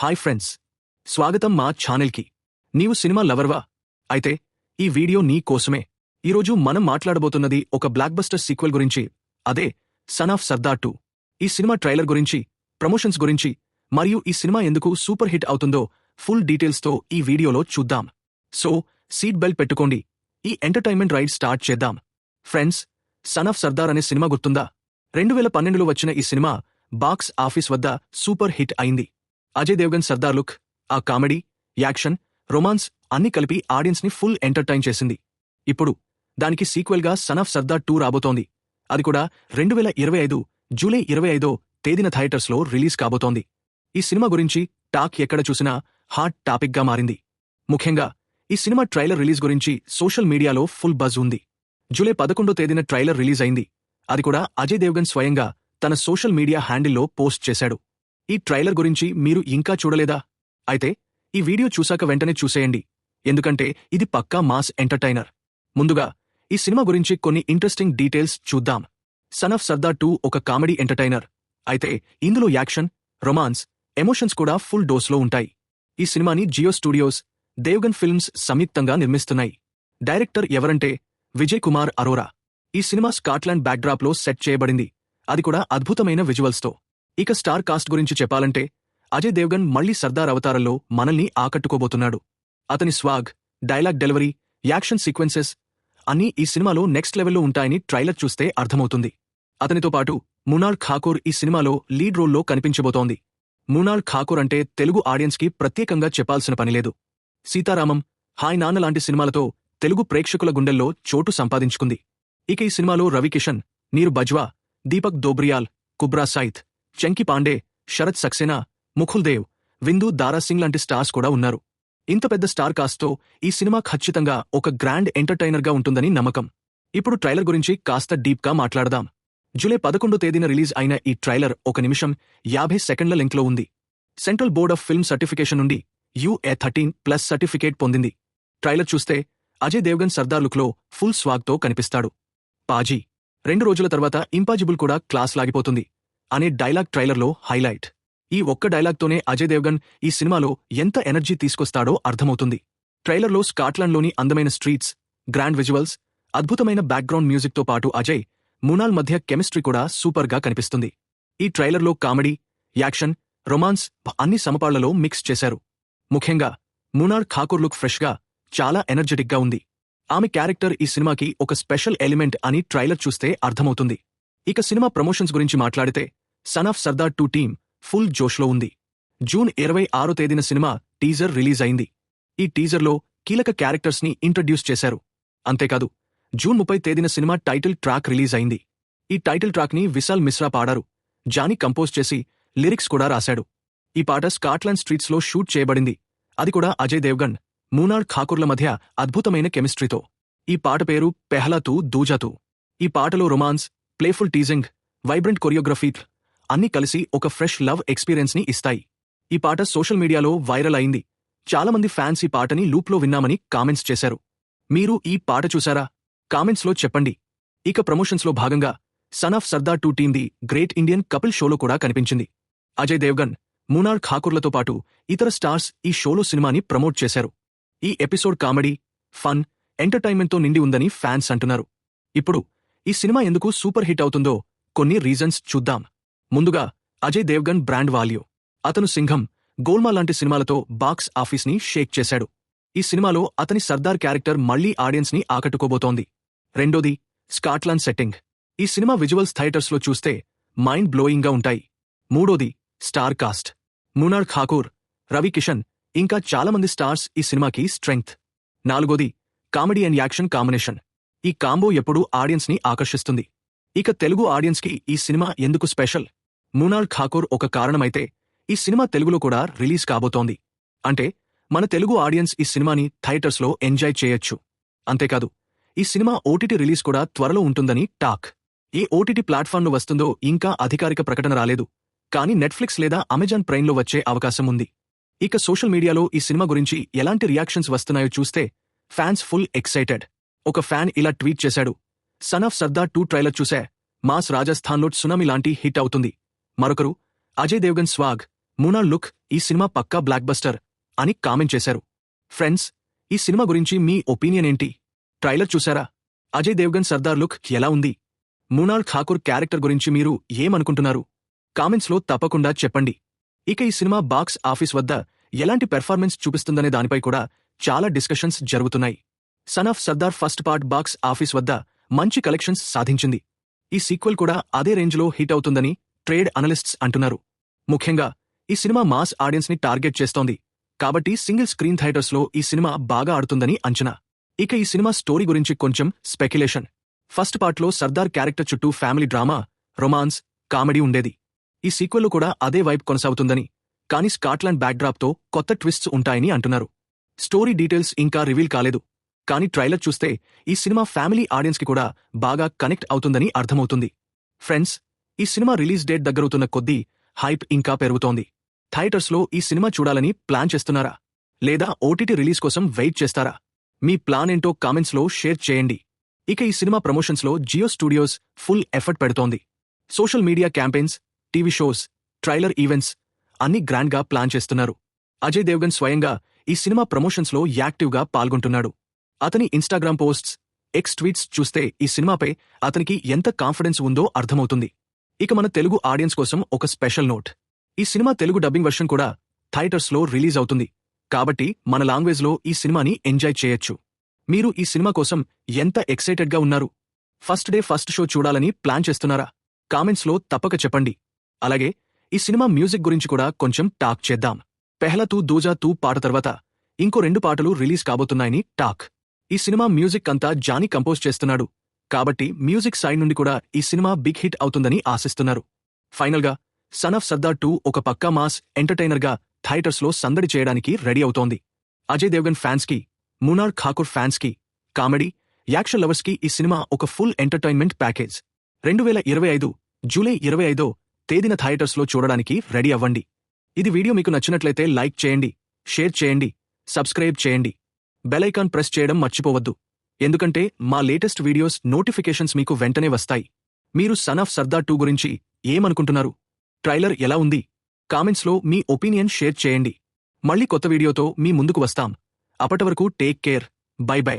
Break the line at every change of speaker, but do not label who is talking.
Hi friends. స్వాగతం మా ఛానల్కి. నీవు సినిమా లవర్వా? అయితే ఈ వీడియో నీ కోసమే. ఈరోజు మనం మాట్లాడబోతున్నది ఒక బ్లాక్ బస్టర్ సీక్వెల్ గురించి అదే సన్ ఆఫ్ సర్దార్ టూ. ఈ సినిమా ట్రైలర్ గురించి ప్రమోషన్స్ గురించి మరియు ఈ సినిమా ఎందుకు సూపర్ హిట్ అవుతుందో ఫుల్ డీటెయిల్స్తో ఈ వీడియోలో చూద్దాం. సో సీట్ బెల్ట్ పెట్టుకోండి. ఈ ఎంటర్టైన్మెంట్ రైడ్ స్టార్ట్ చేద్దాం. ఫ్రెండ్స్ సన్ ఆఫ్ సర్దార్ అనే సినిమా గుర్తుందా? రెండు వేల పన్నెండులో వచ్చిన ఈ సినిమా బాక్స్ ఆఫీస్ వద్ద సూపర్ హిట్ అయింది. అజయ్ దేవ్గన్ సర్దార్ లుక్ ఆ కామెడీ యాక్షన్ రొమాన్స్ అన్ని కలిపి ఆడియన్స్ని ఫుల్ ఎంటర్టైన్ చేసింది. ఇప్పుడు దానికి సీక్వెల్గా సన్ ఆఫ్ సర్దార్ టూ రాబోతోంది. అది కూడా రెండు వేల ఇరవై ఐదు జూలై ఇరవై ఐదో తేదీన థియేటర్స్లో రిలీజ్ కాబోతోంది. ఈ సినిమా గురించి టాక్ ఎక్కడ చూసినా హాట్ టాపిక్గా మారింది. ముఖ్యంగా ఈ సినిమా ట్రైలర్ రిలీజ్ గురించి సోషల్ మీడియాలో ఫుల్ బజ్ ఉంది. జూలై పదకొండో తేదీన ట్రైలర్ రిలీజ్ అయింది. అది కూడా అజయ్ దేవ్గన్ స్వయంగా తన సోషల్ మీడియా హ్యాండిల్లో పోస్ట్ చేశాడు. ఈ ట్రైలర్ గురించి మీరు ఇంకా చూడలేదా? అయితే ఈ వీడియో చూశాక వెంటనే చూసేయండి. ఎందుకంటే ఇది పక్కా మాస్ ఎంటర్టైనర్. ముందుగా ఈ సినిమా గురించి కొన్ని ఇంట్రెస్టింగ్ డీటెయిల్స్ చూద్దాం. సన్ ఆఫ్ సర్దార్ టూ ఒక కామెడీ ఎంటర్టైనర్. అయితే ఇందులో యాక్షన్ రొమాన్స్ ఎమోషన్స్ కూడా ఫుల్ డోస్లో ఉంటాయి. ఈ సినిమాని జియో స్టూడియోస్ దేవ్గన్ ఫిల్మ్స్ సంయుక్తంగా నిర్మిస్తున్నాయి. డైరెక్టర్ ఎవరంటే విజయ్ కుమార్ అరోరా. ఈ సినిమా స్కాట్లాండ్ బ్యాక్డ్రాప్లో సెట్ చేయబడింది. అది కూడా అద్భుతమైన విజువల్స్తో. ఇక స్టార్ కాస్ట్ గురించి చెప్పాలంటే అజయ్ దేవ్గన్ మళ్ళీ సర్దార్ అవతారంలో మనల్ని ఆకట్టుకోబోతున్నాడు. అతని swag dialogue delivery action sequences అన్నీ ఈ సినిమాలో నెక్స్ట్ లెవెల్లో ఉంటాయని ట్రైలర్ చూస్తే అర్థమవుతుంది. అతనితో పాటు మునాల్ ఖాకూర్ ఈ సినిమాలో లీడ్ రోల్లో కనిపించబోతోంది. మునాల్ ఖాకూర్ అంటే తెలుగు ఆడియన్స్కి ప్రత్యేకంగా చెప్పాల్సిన పనిలేదు సీతారామం హాయ్ నాన్న లాంటి సినిమాలతో తెలుగు ప్రేక్షకుల గుండెల్లో చోటు సంపాదించుకుంది. ఇక ఈ సినిమాలో రవికిషన్ నీరు బజ్వా దీపక్ దోబ్రియాల్ కుబ్రా సైత్ చెంకి పాండే శరత్ సక్సేనా ముఖుల్ దేవ్ విందు దారాసింగ్ లాంటి స్టార్స్ కూడా ఉన్నారు. ఇంత పెద్ద స్టార్ కాస్ట్తో ఈ సినిమా ఖచ్చితంగా ఒక గ్రాండ్ ఎంటర్టైనర్గా ఉంటుందని నమ్మకం. ఇప్పుడు ట్రైలర్ గురించి కాస్త డీప్గా మాట్లాడదాం. జూలై పదకొండో తేదీన రిలీజ్ అయిన ఈ ట్రైలర్ ఒక నిమిషం యాభై సెకండ్ల లింక్లో ఉంది. Central board of film certification నుండి యుఏ థర్టీన్ ప్లస్ సర్టిఫికేట్ పొందింది. ట్రైలర్ చూస్తే అజయ్ దేవ్గన్ సర్దార్ లుక్లో ఫుల్ స్వాగ్తో కనిపిస్తాడు. పాజీ. రెండు రోజుల తర్వాత ఇంపాజిబుల్ కూడా క్లాస్ లాగిపోతుంది. అనే డైలాగ్ ట్రైలర్లో హైలైట్. ఈ ఒక్క డైలాగ్తోనే అజయ్ దేవ్గన్ ఈ సినిమాలో ఎంత ఎనర్జీ తీసుకొస్తాడో అర్థమవుతుంది. ట్రైలర్లో స్కాట్లాండ్లోని అందమైన స్ట్రీట్స్ గ్రాండ్ విజువల్స్ అద్భుతమైన బ్యాక్గ్రౌండ్ మ్యూజిక్తో పాటు అజయ్ మునాల్ మధ్య కెమిస్ట్రీ కూడా సూపర్గా కనిపిస్తుంది. ఈ ట్రైలర్లో కామెడీ యాక్షన్ రొమాన్స్ అన్ని సమపాళ్ళలో మిక్స్ చేశారు. ముఖ్యంగా మునాల్ ఖాకూర్ లుక్ ఫ్రెష్గా చాలా ఎనర్జెటిక్గా ఉంది. ఆమె క్యారెక్టర్ ఈ సినిమాకి ఒక స్పెషల్ ఎలిమెంట్ అని ట్రైలర్ చూస్తే అర్థమవుతుంది. ఇక సినిమా ప్రమోషన్స్ గురించి మాట్లాడితే son of Sardar two team full జోష్లో ఉంది. జూన్ ఇరవై ఆరో తేదీన సినిమా టీజర్ రిలీజ్ అయింది. ఈ టీజర్లో కీలక క్యారెక్టర్స్ని ఇంట్రడ్యూస్ చేశారు. అంతేకాదు జూన్ ముప్పై తేదీన సినిమా టైటిల్ ట్రాక్ రిలీజ్ అయింది. ఈ టైటిల్ ట్రాక్ని విశాల్ మిశ్రా పాడారు. జానీ కంపోజ్ చేసి లిరిక్స్ కూడా రాశాడు. ఈ పాట స్కాట్లాండ్ స్ట్రీట్స్లో షూట్ చేయబడింది. అది కూడా అజయ్ దేవ్గన్ మూనాడ్ ఖాకూర్ల మధ్య అద్భుతమైన కెమిస్ట్రీతో. ఈ పాట పేరు పెహలాతూ దూజాతూ ఈ పాటలో romance playful teasing vibrant choreography అన్నీ కలిసి ఒక ఫ్రెష్ లవ్ ఎక్స్పీరియన్స్ని ఇస్తాయి. ఈ పాట సోషల్ మీడియాలో వైరల్ అయింది. చాలామంది ఫ్యాన్స్ ఈ పాటని లూప్లో విన్నామని కామెంట్స్ చేశారు. మీరు ఈ పాట చూసారా? కామెంట్స్లో చెప్పండి. ఇక ప్రమోషన్స్లో భాగంగా సన్ ఆఫ్ సర్దార్ టూ టీమ్ది గ్రేట్ ఇండియన్ కపిల్ షోలో కూడా కనిపించింది. అజయ్ దేవ్గన్ మూనాల్ ఖాకూర్లతో పాటు ఇతర స్టార్స్ ఈ షోలో సినిమాని ప్రమోట్ చేశారు. ఈ ఎపిసోడ్ కామెడీ ఫన్ ఎంటర్టైన్మెంట్తో నిండి ఉందని ఫ్యాన్స్ అంటున్నారు. ఇప్పుడు ఈ సినిమా ఎందుకు సూపర్ హిట్ అవుతుందో కొన్ని రీజన్స్ చూద్దాం. ముందుగా అజయ్ దేవ్గన్ బ్రాండ్ వాల్యూ. అతను సింఘం గోల్మా లాంటి సినిమాలతో బాక్స్ ఆఫీస్ని షేక్ చేశాడు. ఈ సినిమాలో అతని సర్దార్ క్యారెక్టర్ మళ్ళీ ఆడియన్స్ని ఆకట్టుకోబోతోంది. రెండోది స్కాట్లాండ్ సెట్టింగ్. ఈ సినిమా విజువల్స్ థియేటర్స్లో చూస్తే మైండ్ బ్లోయింగ్గా ఉంటాయి. మూడోది స్టార్ కాస్ట్. మునార్ ఖాకూర్ రవి కిషన్ ఇంకా చాలామంది స్టార్స్ ఈ సినిమాకి స్ట్రెంగ్త్. నాలుగోది కామెడీ అండ్ యాక్షన్ కాంబినేషన్. ఈ కాంబో ఎప్పుడూ ఆడియన్స్ని ఆకర్షిస్తుంది. ఇక తెలుగు ఆడియన్స్కి ఈ సినిమా ఎందుకు స్పెషల్? మునాల్ ఠాకూర్ ఒక కారణమైతే ఈ సినిమా తెలుగులో కూడా రిలీజ్ కాబోతోంది. అంటే మన తెలుగు ఆడియన్స్ ఈ సినిమాని థియేటర్స్లో ఎంజాయ్ చేయొచ్చు. అంతేకాదు ఈ సినిమా ఓటీటీ రిలీజ్ కూడా త్వరలో ఉంటుందని టాక్. ఏ ఓటీటీ ప్లాట్ఫామ్ను వస్తుందో ఇంకా అధికారిక ప్రకటన రాలేదు. కానీ నెట్ఫ్లిక్స్ లేదా అమెజాన్ ప్రైమ్లో వచ్చే అవకాశం ఉంది. ఇక సోషల్ మీడియాలో ఈ సినిమా గురించి ఎలాంటి రియాక్షన్స్ వస్తున్నాయో చూస్తే ఫ్యాన్స్ ఫుల్ ఎక్సైటెడ్. ఒక ఫ్యాన్ ఇలా ట్వీట్ చేశాడు. Son of Sardar two trailer చూసే మాస్ రాజస్థాన్లో సునామీ లాంటి హిట్ అవుతుంది. మరొకరు అజయ్ దేవ్గన్ స్వాగ్ మూనాల్ లుక్ ఈ సినిమా పక్కా బ్లాక్ బస్టర్ అని కామెంట్ చేశారు. ఫ్రెండ్స్ ఈ సినిమా గురించి మీ ఒపీనియన్ ఏంటి? ట్రైలర్ చూసారా అజయ్ దేవ్గన్ సర్దార్ లుక్ ఎలా ఉంది? మూనాల్ ఠాకూర్ క్యారెక్టర్ గురించి మీరు ఏమనుకుంటున్నారు? కామెంట్స్లో తప్పకుండా చెప్పండి. ఇక ఈ సినిమా బాక్స్ ఆఫీస్ వద్ద ఎలాంటి పెర్ఫార్మెన్స్ చూపిస్తుందనే దానిపై కూడా చాలా డిస్కషన్స్ జరుగుతున్నాయి. Son of Sardar first part box office వద్ద మంచి కలెక్షన్స్ సాధించింది. ఈ సీక్వెల్ కూడా అదే రేంజ్లో హిట్ అవుతుందని ట్రేడ్ అనలిస్ట్స్ అంటున్నారు. ముఖ్యంగా ఈ సినిమా మాస్ ఆడియన్స్ని టార్గెట్ చేస్తోంది. కాబట్టి సింగిల్ స్క్రీన్ థియేటర్స్లో ఈ సినిమా బాగా ఆడుతుందని అంచనా. ఇక ఈ సినిమా స్టోరీ గురించి కొంచెం స్పెక్యులేషన్. ఫస్ట్ పార్ట్లో సర్దార్ క్యారెక్టర్ చుట్టూ ఫ్యామిలీ డ్రామా రొమాన్స్ కామెడీ ఉండేది. ఈ సీక్వెల్లో కూడా అదే వైపు కొనసాగుతుందని. కానీ స్కాట్లాండ్ బ్యాక్డ్రాప్తో కొత్త ట్విస్ట్స్ ఉంటాయని అంటున్నారు. స్టోరీ డీటెయిల్స్ ఇంకా రివీల్ కాలేదు. కానీ ట్రైలర్ చూస్తే ఈ సినిమా ఫ్యామిలీ ఆడియన్స్కి కూడా బాగా కనెక్ట్ అవుతుందని అర్థమవుతుంది. ఫ్రెండ్స్ ఈ సినిమా రిలీజ్ డేట్ దగ్గరవుతున్న కొద్దీ హైప్ ఇంకా పెరుగుతోంది. థియేటర్స్లో ఈ సినిమా చూడాలని ప్లాన్ చేస్తున్నారా? లేదా ఓటీటీ రిలీజ్ కోసం వెయిట్ చేస్తారా? మీ ప్లాన్ ఏంటో కామెంట్స్లో షేర్ చేయండి. ఇక ఈ సినిమా ప్రమోషన్స్లో జియో స్టూడియోస్ ఫుల్ ఎఫర్ట్ పెడుతోంది. Social media campaigns TV shows trailer events అన్ని గ్రాండ్గా ప్లాన్ చేస్తున్నారు. అజయ్ దేవ్గన్ స్వయంగా ఈ సినిమా ప్రమోషన్స్లో యాక్టివ్గా పాల్గొంటున్నాడు. అతని ఇన్స్టాగ్రామ్ పోస్ట్స్ ఎక్స్ ట్వీట్స్ చూస్తే ఈ సినిమాపై అతనికి ఎంత కాన్ఫిడెన్స్ ఉందో అర్థమవుతుంది. ఇక మన తెలుగు ఆడియన్స్ కోసం ఒక స్పెషల్ నోట్. ఈ సినిమా తెలుగు డబ్బింగ్ వర్షన్ కూడా థైటర్స్లో రిలీజ్ అవుతుంది. కాబట్టి మన లాంగ్వేజ్లో ఈ సినిమాని ఎంజాయ్ చేయొచ్చు. మీరు ఈ సినిమా కోసం ఎంత ఎక్సైటెడ్గా ఉన్నారు? ఫస్ట్ డే ఫస్ట్ షో చూడాలని ప్లాన్ చేస్తున్నారా? కామెంట్స్లో తప్పక చెప్పండి. అలాగే ఈ సినిమా మ్యూజిక్ గురించి కూడా కొంచెం టాక్ చేద్దాం. పెహ్లా తూ దూజా తూ పాట తర్వాత ఇంకో రెండు పాటలు రిలీజ్ కాబోతున్నాయని టాక్. ఈ సినిమా మ్యూజిక్ అంతా జానీ కంపోజ్ చేస్తున్నాడు. కాబట్టి మ్యూజిక్ సైడ్ నుండి కూడా ఈ సినిమా బిగ్ హిట్ అవుతుందని ఆశిస్తున్నారు. ఫైనల్గా సన్ ఆఫ్ సర్దార్ టూ ఒక పక్కా మాస్ ఎంటర్టైనర్గా థైటర్స్లో సందడి చేయడానికి రెడీ అవుతోంది. అజయ్ దేవ్గన్ ఫ్యాన్స్కి మునార్ ఖాకూర్ ఫ్యాన్స్కి కామెడీ యాక్షన్ లవర్స్కి ఈ సినిమా ఒక ఫుల్ ఎంటర్టైన్మెంట్ ప్యాకేజ్. రెండు వేల ఇరవై ఐదు జూలై ఇరవై ఐదో తేదీన థియేటర్స్లో చూడడానికి రెడీ అవ్వండి. ఇది వీడియో మీకు నచ్చినట్లయితే లైక్ చేయండి షేర్ చేయండి సబ్స్క్రైబ్ చేయండి. బెలైకాన్ ప్రెస్ చేయడం మర్చిపోవద్దు. ఎందుకంటే మా లేటెస్ట్ వీడియోస్ నోటిఫికేషన్స్ మీకు వెంటనే వస్తాయి. మీరు సన్ ఆఫ్ సర్దార్ టూ గురించి ఏమనుకుంటున్నారు? ట్రైలర్ ఎలా ఉంది? కామెంట్స్లో మీ ఒపీనియన్ షేర్ చేయండి. మళ్ళీ కొత్త వీడియోతో మీ ముందుకు వస్తాం. అప్పటి వరకు టేక్ కేర్. By by.